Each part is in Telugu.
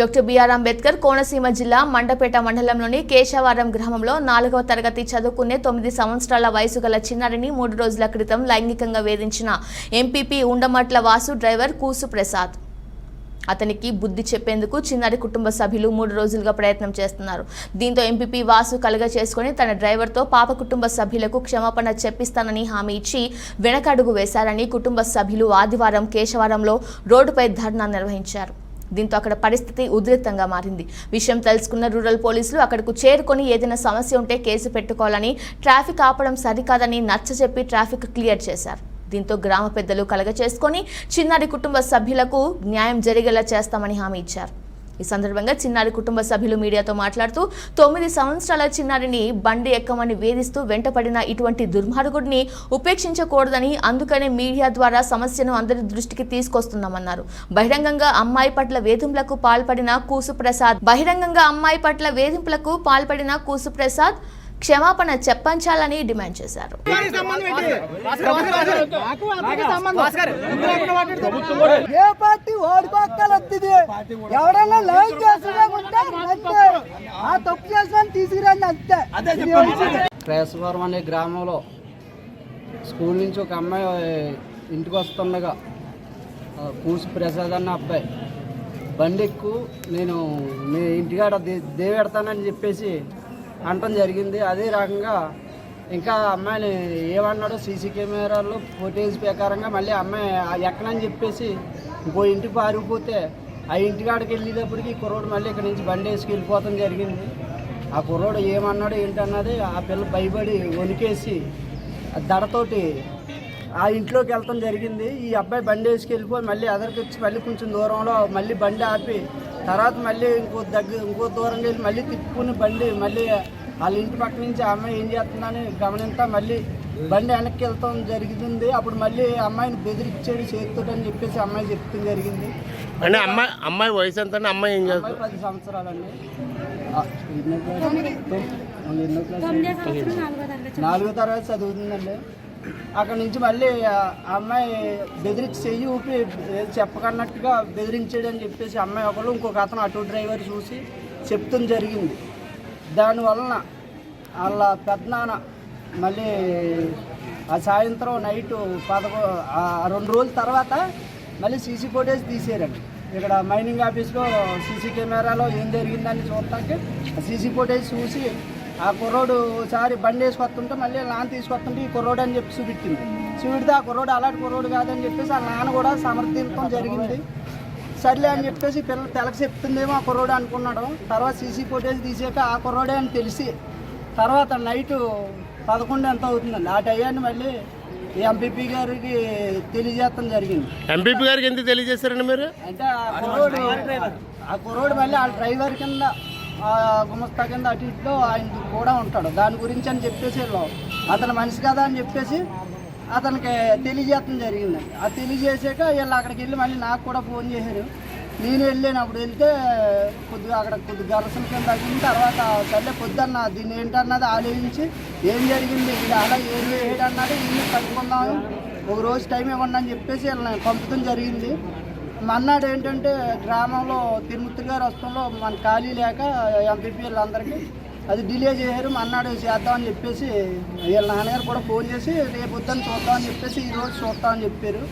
డాక్టర్ బిఆర్ అంబేద్కర్ కోనసీమ జిల్లా మండపేట మండలంలోని కేశవారం గ్రామంలో నాలుగవ తరగతి చదువుకునే తొమ్మిది సంవత్సరాల వయసు గల చిన్నారిని మూడు రోజుల క్రితం లైంగికంగా వేధించిన ఎంపీపీ ఉండమట్ల వాసు డ్రైవర్ కూసు ప్రసాద్. అతనికి బుద్ధి చెప్పేందుకు చిన్నారి కుటుంబ సభ్యులు మూడు రోజులుగా ప్రయత్నం చేస్తున్నారు. దీంతో ఎంపీపీ వాసు కలుగ చేసుకుని తన డ్రైవర్తో పాప కుటుంబ సభ్యులకు క్షమాపణ చెప్పిస్తానని హామీ ఇచ్చి వెనకడుగు వేశారని కుటుంబ సభ్యులు ఆదివారం కేశవారంలో రోడ్డుపై ధర్నా నిర్వహించారు. దీంతో అక్కడ పరిస్థితి ఉద్రిక్తంగా మారింది. విషయం తెలుసుకున్న రూరల్ పోలీసులు అక్కడకు చేరుకొని ఏదైనా సమస్య ఉంటే కేసు పెట్టుకోవాలని ట్రాఫిక్ ఆపడం సరికాదని నచ్చజెప్పి ట్రాఫిక్ క్లియర్ చేశారు. దీంతో గ్రామ పెద్దలు కలగ చేసుకొని చిన్నారి కుటుంబ సభ్యులకు న్యాయం జరిగేలా చేస్తామని హామీ ఇచ్చారు. ఈ సందర్భంగా చిన్నారి కుటుంబ సభ్యులు మీడియాతో మాట్లాడుతూ తొమ్మిది సంవత్సరాల చిన్నారిని బండి ఎక్కమని వేధిస్తూ వెంటపడిన ఇటువంటి దుర్మార్గుడిని ఉపేక్షించకూడదని అందుకనే మీడియా ద్వారా సమస్యను అందరి దృష్టికి తీసుకొస్తున్నామన్నారు. బహిరంగంగా అమ్మాయి పట్ల వేధింపులకు పాల్పడిన కూసు ప్రసాద్ బహిరంగంగా అమ్మాయి పట్ల వేధింపులకు పాల్పడిన కూసు ప్రసాద్ క్షమాపణ చెప్పంచాలని డిమాండ్ చేశారు. అంతే. ఆ తప్పు చేసిన తీసుకురండి అంతే. ఇది మంచిది. క్రేసవరం అనే గ్రామంలో స్కూల్ నుంచి ఒక అమ్మాయి ఇంటికి వస్తుండగా కూసి ప్రసాద్ అన్న అబ్బాయి బండి ఎక్కు నేను మీ ఇంటికాడ దే దేవెడతానని చెప్పేసి అనటం జరిగింది. అదే రకంగా ఇంకా అమ్మాయిని ఏమన్నాడో సీసీ కెమెరాలో ఫోటేజ్ ప్రకారంగా మళ్ళీ అమ్మాయి ఆ ఎక్కనని చెప్పేసి ఇంకో ఇంటికి పారిపోతే ఆ ఇంటికాడికి వెళ్ళేటప్పటికి కుర్రోడు మళ్ళీ ఇక్కడ నుంచి బండి వేసుకు వెళ్ళిపోవటం జరిగింది. ఆ కుర్రోడు ఏమన్నాడో ఏంటన్నది ఆ పిల్ల భయపడి వణికేసి ఆ దడతోటి ఆ ఇంట్లోకి వెళ్ళటం జరిగింది. ఈ అబ్బాయి బండి వేసుకెళ్ళిపోయి మళ్ళీ ఎదరికి వచ్చి మళ్ళీ కొంచెం దూరంలో మళ్ళీ బండి ఆపి తర్వాత మళ్ళీ ఇంకో దగ్గర ఇంకో దూరంగా వెళ్ళి మళ్ళీ తిప్పుకుని బండి మళ్ళీ వాళ్ళ ఇంటి పక్క నుంచి ఆ అమ్మాయి ఏం చేస్తుందని గమనింతా మళ్ళీ బండి వెనక్కి వెళ్తాం జరిగింది. అప్పుడు మళ్ళీ అమ్మాయిని బెదిరించాడు చేతితోటని చెప్పేసి అమ్మాయి చెప్తాం జరిగింది. అంటే అమ్మాయి అమ్మాయి వయసు ఎంత అమ్మాయి ఏం చేస్తుంది పది సంవత్సరాలండి. ఆ, ఎన్నో క్లాస్? నాలుగో తరగతి చదువుతుందండి. అక్కడ నుంచి మళ్ళీ ఆ అమ్మాయి బెదిరించి చెయ్యి ఊపి ఏది చెప్పకన్నట్టుగా అని చెప్పేసి అమ్మాయి ఒకళ్ళు ఇంకొక అతను ఆటో డ్రైవర్ చూసి చెప్తుంది జరిగింది. దానివలన వాళ్ళ పెద్దనాన్న మళ్ళీ ఆ సాయంత్రం నైట్ పదకొ ఆ రెండు రోజుల తర్వాత మళ్ళీ సీసీ ఫోటేజ్ తీసేరండి ఇక్కడ మైనింగ్ ఆఫీస్లో సీసీ కెమెరాలో ఏం జరిగిందని చూడటానికి సీసీ ఫోటేజ్ చూసి ఆ కుర్రోడు ఒకసారి బండి వేసుకొస్తుంటే మళ్ళీ నాన్న తీసుకొస్తుంటే ఈ కుర్రోడు అని చెప్పి చూపించింది. చూపితే ఆ కుర్రోడు అలాంటి కుర్రోడు కాదని చెప్పేసి ఆ నాన్న కూడా సమర్థించడం జరిగింది. సర్లే అని చెప్పేసి పిల్లలు తెలక చెప్తుందేమో ఆ కుర్రోడు అనుకున్నాడు. తర్వాత సీసీ ఫోటేజ్ తీసాక ఆ కుర్రోడే అని తెలిసి తర్వాత నైట్ పదకొండు ఎంత అవుతుందండి? ఆ టయాన్ని మళ్ళీ ఎంపీపీ గారికి తెలియజేయడం జరిగింది. ఎంపీపీ గారికి ఎందుకు తెలియజేశారండి మీరు? అంటే ఆ కుర్రోడు ఆ కుర్రోడు మళ్ళీ ఆ డ్రైవర్ కింద గుమస్తా కింద అటు ఇటులో ఆయన కూడా ఉంటాడు. దాని గురించి అని చెప్పేసి వీళ్ళు అతను మనిషి కదా అని చెప్పేసి అతనికి తెలియజేయడం జరిగిందండి ఆ తెలియజేసాక వీళ్ళు అక్కడికి వెళ్ళి మళ్ళీ నాకు కూడా ఫోన్ చేశారు. నేను వెళ్ళాను. అప్పుడు వెళ్తే కొద్దిగా అక్కడ కొద్దిగా గరసల కింద తగ్గిన తర్వాత సర్లే పొద్దున్న దీన్ని ఏంటన్నది ఆలోచించి ఏం జరిగింది? ఇది అలా ఏం వేయడన్నది ఇల్లు కట్టుకుందాము ఒక రోజు టైం ఇవ్వండి అని చెప్పేసి వీళ్ళని పంపడం జరిగింది. మన్నాడు ఏంటంటే గ్రామంలో తిరుమూర్తి గారు వస్తంలో మన ఖాళీ లేక ఎంపీపీ అందరికీ అది డిలే చేశారు మన్నాడు చేద్దామని చెప్పేసి వీళ్ళ నాన్నగారు కూడా ఫోన్ చేసి రేపు వద్దని చూద్దామని చెప్పేసి ఈరోజు చూస్తామని చెప్పారు.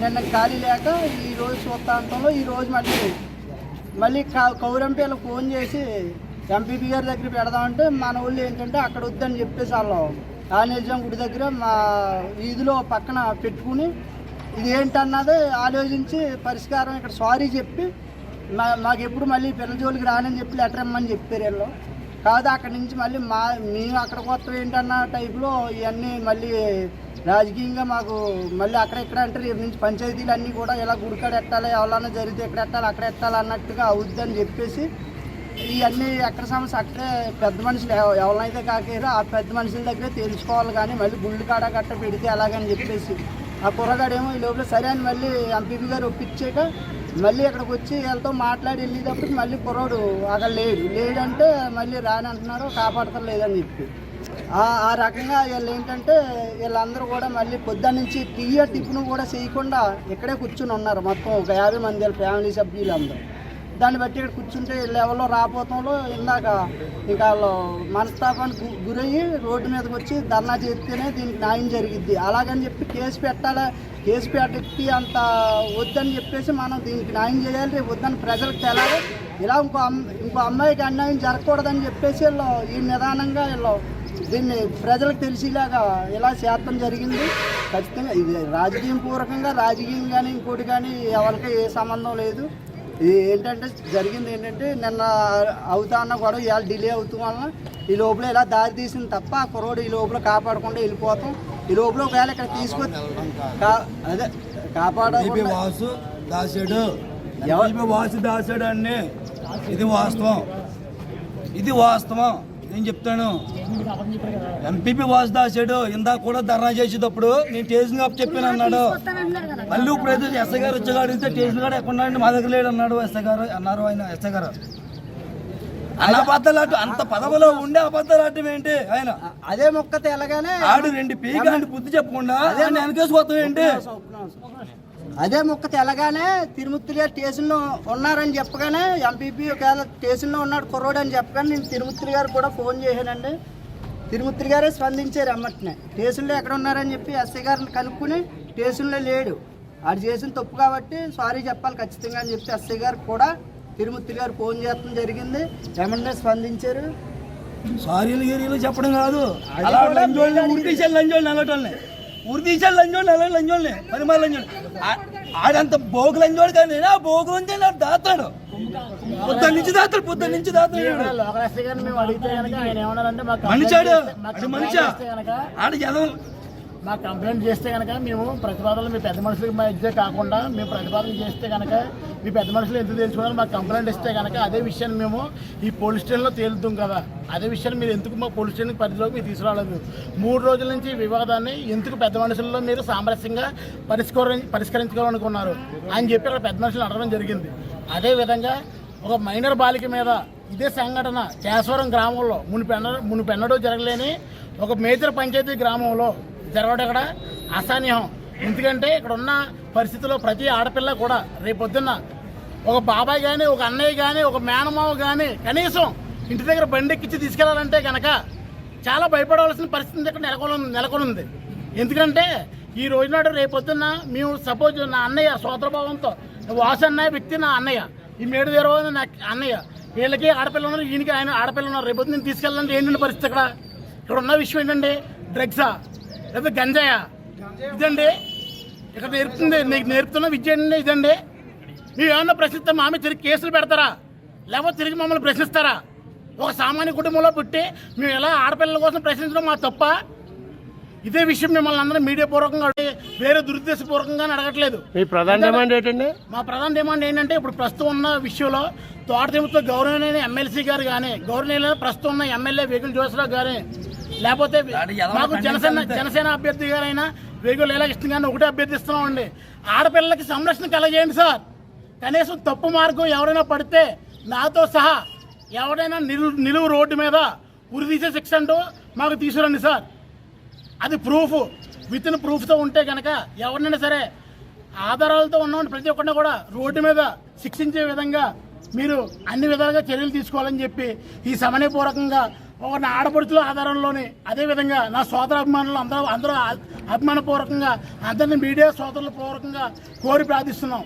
నిన్న ఖాళీ లేక ఈరోజు చూస్తాంతంలో చూస్తా మళ్ళీ మళ్ళీ మళ్ళీ కౌరంపేలు ఫోన్ చేసి ఎంపీపీ గారి దగ్గర పెడదామంటే మన వాళ్ళు ఏంటంటే అక్కడ వద్దని చెప్పేసి వాళ్ళు. ఆంజనేయం గుడి దగ్గర మా వీధిలో పక్కన పెట్టుకుని ఇది ఏంటన్నది ఆలోచించి పరిష్కారం ఇక్కడ సారీ చెప్పి మా మాకు ఎప్పుడు మళ్ళీ పిల్లల జోలికి రానని చెప్పి లెటర్ ఇమ్మని చెప్పారు వీళ్ళు. కాదు అక్కడి నుంచి మళ్ళీ మా మేము అక్కడ కొత్త ఏంటన్న టైప్లో ఇవన్నీ మళ్ళీ రాజకీయంగా మాకు మళ్ళీ అక్కడ ఇక్కడ అంటే రేపు నుంచి పంచాయతీలు అన్నీ కూడా ఇలా గుడికాడ ఎట్టాలి ఎవరన్నా జరిగితే ఎక్కడ ఎట్టాలి అక్కడ ఎట్టాలి అన్నట్టుగా అవుద్దని చెప్పేసి ఇవన్నీ ఎక్కడ సమస్య అక్కడే పెద్ద మనుషులు ఎవ- ఎవరినైతే కాకేరో ఆ పెద్ద మనుషుల దగ్గరే తెలుసుకోవాలి కానీ మళ్ళీ గుళ్ళు కాడ గట్ట పెడితే అలాగని చెప్పేసి ఆ కుర్రగాడేమో ఈ లోపల సరే అని మళ్ళీ ఎంపీపీ గారు ఒప్పించాక మళ్ళీ అక్కడికి వచ్చి వీళ్ళతో మాట్లాడి వెళ్ళేటప్పుడు మళ్ళీ కుర్రోడు అక్కడ లేడు. లేడంటే మళ్ళీ రాని అంటున్నారు కాపాడతారు లేదని చెప్పి. ఆ రకంగా వీళ్ళు ఏంటంటే వీళ్ళందరూ కూడా మళ్ళీ పొద్దున్న నుంచి టీయర్ టిఫిన్ కూడా చేయకుండా ఇక్కడే కూర్చుని ఉన్నారు. మొత్తం ఒక యాభై మంది ఫ్యామిలీ సభ్యులు అందరూ దాన్ని బట్టి ఇక్కడ కూర్చుంటే లెవెల్లో రాపోతంలో ఇందాక ఇంకా వాళ్ళు మనస్తాపానికి గురయ్యి రోడ్డు మీదకి వచ్చి ధర్నా చేస్తేనే దీనికి న్యాయం జరిగిద్ది. అలాగని చెప్పి కేసు పెట్టాలి? కేసు పెట్టి అంత వద్దని చెప్పేసి మనం దీనికి న్యాయం చేయాలి రేపు వద్దని ప్రజలకు తెలాలి. ఇలా ఇంకో ఇంకో అమ్మాయికి అన్యాయం జరగకూడదని చెప్పేసి వీళ్ళు ఈ నిదానంగా వీళ్ళు దీన్ని ప్రజలకు తెలిసేలాగా ఇలా చేస్తాం జరిగింది. ఖచ్చితంగా ఇది రాజకీయం పూర్వకంగా రాజకీయం కానీ ఇంకోటి కానీ ఎవరికి ఏ సంబంధం లేదు. ఇది ఏంటంటే జరిగింది ఏంటంటే నిన్న అవుతా అన్న గొడవ ఇవాళ డిలే అవుతాం వలన ఈ లోపల ఇలా దారి తీసింది తప్ప ఆ కుర్రోడు ఈ లోపల కాపాడకుండా వెళ్ళిపోతాం. ఈ లోపల ఒకవేళ ఇక్కడ తీసుకొచ్చి కా- అదే ఎంపీ కాపాడకుండా వాసు దాసాడు. వాసు దాసాడు అన్ని. ఇది వాస్తవం. ఇది వాస్తవం. నేను చెప్తాను? ఎంపీపీ వాసు దాసాడు ఇందాక కూడా ధర్నా చేసేటప్పుడు నేను టేషన్ అప్ చెప్పాను అన్నాడు మళ్ళీ ఇప్పుడు ఏదో ఎస్ఐ గారు వచ్చి అడిగితే టేషన్ గారు ఎక్కడ మా దగ్గర లేడు అన్నాడు ఎస్ఐ గారు అన్నారు ఆయన ఎస్ఐ గారు. అన్న అబద్ధాలు ఆడటం అంత పదవిలో ఉండే అబద్ధాలు ఆడటం ఏంటి ఆయన? అదే మొక్క తెలగానే ఆడు రెండు పీకాండి బుద్ధి చెప్పకుండా ఆయన వెనకేసుకోవటం ఏంటి? అదే ముక్క తెలగానే తిరుమూర్తి గారు స్టేషన్లో ఉన్నారని చెప్పగానే ఎంపీపీ ఒకవేళ స్టేషన్లో ఉన్నాడు కుర్రోడు అని చెప్పగానే నేను తిరుమూర్తి గారు కూడా ఫోన్ చేశానండి. తిరుమూర్తి గారే స్పందించారు అమ్మటినే. స్టేషన్లో ఎక్కడ ఉన్నారని చెప్పి ఎస్ఐ గారిని కనుక్కుని స్టేషన్లో లేడు. ఆడు చేసిన తప్పు కాబట్టి సారీ చెప్పాలి ఖచ్చితంగా అని చెప్పి ఎస్ఐ గారు కూడా తిరుమూర్తి గారు ఫోన్ చేయడం జరిగింది వెంటనే స్పందించారు. సారీలు గీరీలు చెప్పడం కాదు. లంజోళ్ళని. ఆడంత బోగు లంజోడు కానీ ఆ బోగు నుంచి నాకు దాతాడు. పొద్దున్న నుంచి దాతాడు పొద్దున్న నుంచి దాతాడు మనిషాడు. మనిషా. ఆడ ఎదవ మా కంప్లైంట్ చేస్తే కనుక మేము ప్రతిపాదనలు మీ పెద్ద మనుషులకి మా ఇచ్చే కాకుండా మేము ప్రతిపాదన చేస్తే కనుక మీ పెద్ద మనుషులు ఎందుకు తెలుసుకున్నారు మాకు కంప్లైంట్ ఇస్తే కనుక అదే విషయాన్ని మేము ఈ పోలీస్ స్టేషన్లో తేలుతాం కదా. అదే విషయాన్ని మీరు ఎందుకు మా పోలీస్ స్టేషన్ పరిధిలోకి మీరు తీసుకురాలేదు? మూడు రోజుల నుంచి వివాదాన్ని ఎందుకు పెద్ద మనుషుల్లో మీరు సామరస్యంగా పరిష్కరి పరిష్కరించుకోవాలనుకున్నారు అని చెప్పి అక్కడ పెద్ద మనుషులు అడగడం జరిగింది. అదేవిధంగా ఒక మైనర్ బాలిక మీద ఇదే సంఘటన కేశవరం గ్రామంలో మునిపెన్న మునిపెన్నడూ జరగలేని ఒక మేజర్ పంచాయతీ గ్రామంలో జరగడం ఇక్కడ అసహనీయం ఎందుకంటే ఇక్కడ ఉన్న పరిస్థితుల్లో ప్రతి ఆడపిల్ల కూడా రేపొద్దున్న ఒక బాబాయ్ కానీ ఒక అన్నయ్య కానీ ఒక మేనమావ కానీ కనీసం ఇంటి దగ్గర బండి ఎక్కించి తీసుకెళ్ళాలంటే కనుక చాలా భయపడవలసిన పరిస్థితి ఇక్కడ నెలకొని నెలకొనుంది. ఎందుకంటే ఈ రోజు నాడు రేపొద్దున్న మేము సపోజ్ నా అన్నయ్య సోదరభావంతో వాసు అన్నయ్య వ్యక్తి నా అన్నయ్య. ఈ మేడు వేరే నా అన్నయ్య. వీళ్ళకి ఆడపిల్ల ఉన్నారు ఈయనకి ఆయన ఆడపిల్ల ఉన్నారు. రేపొద్దు నేను తీసుకెళ్ళాలంటే ఏంటంటే పరిస్థితి ఇక్కడ? ఇక్కడ ఉన్న విషయం ఏంటంటే డ్రగ్సా? లేదా గంజాయా? ఇదండి. ఇక్కడ నేర్పుతుంది నీకు నేర్పుతున్న విద్య ఏంటండి ఇదండి. మేము ఏమన్నా ప్రశ్నిస్తే మా మీద తిరిగి కేసులు పెడతారా? లేకపోతే తిరిగి మమ్మల్ని ప్రశ్నిస్తారా? ఒక సామాన్య కుటుంబంలో పుట్టి మేము ఎలా ఆడపిల్లల కోసం ప్రశ్నించడం మా తప్ప? ఇదే విషయం మిమ్మల్ని అందరం మీడియా పూర్వకంగా వేరే దురుద్దేశపూర్వకంగా అడగట్లేదు. మీ ప్రధాన డిమాండ్ ఏంటండి? మా ప్రధాన డిమాండ్ ఏంటంటే ఇప్పుడు ప్రస్తుతం ఉన్న విషయంలో తోటతిమితో గౌరవనీయ ఎమ్మెల్సీ గారు కానీ గౌరవనీయ ప్రస్తుతం ఉన్న ఎమ్మెల్యే వేగుల జోసరావు గారి లేకపోతే మాకు జనసేన జనసేన అభ్యర్థి గారైనా వేగుల లీలాకృష్ణ గారిని ఒకటే అభ్యర్థిస్తున్నామండి. ఆడపిల్లలకి సంరక్షణ కలగజేయండి సార్. కనీసం తప్పు మార్గం ఎవరైనా పడితే నాతో సహా ఎవరైనా నిలువు నిలువు రోడ్డు మీద ఉరి తీసే శిక్ష అంటూ మాకు తీసుకురండి సార్. అది ప్రూఫ్ విత్ ఇన్ ప్రూఫ్తో ఉంటే కనుక ఎవరినైనా సరే ఆధారాలతో ఉన్నవాడిని ప్రతి ఒక్కరిని కూడా రోడ్డు మీద శిక్షించే విధంగా మీరు అన్ని విధాలుగా చర్యలు తీసుకోవాలని చెప్పి ఈ సమన్వయపూర్వకంగా ఒక నా ఆడపడుచుల ఆధారంలోనే. అదేవిధంగా నా సోదర అభిమానులు అందరూ అందరూ అభిమానపూర్వకంగా అందరినీ మీడియా సోదరుల పూర్వకంగా కోరి ప్రార్థిస్తున్నాం.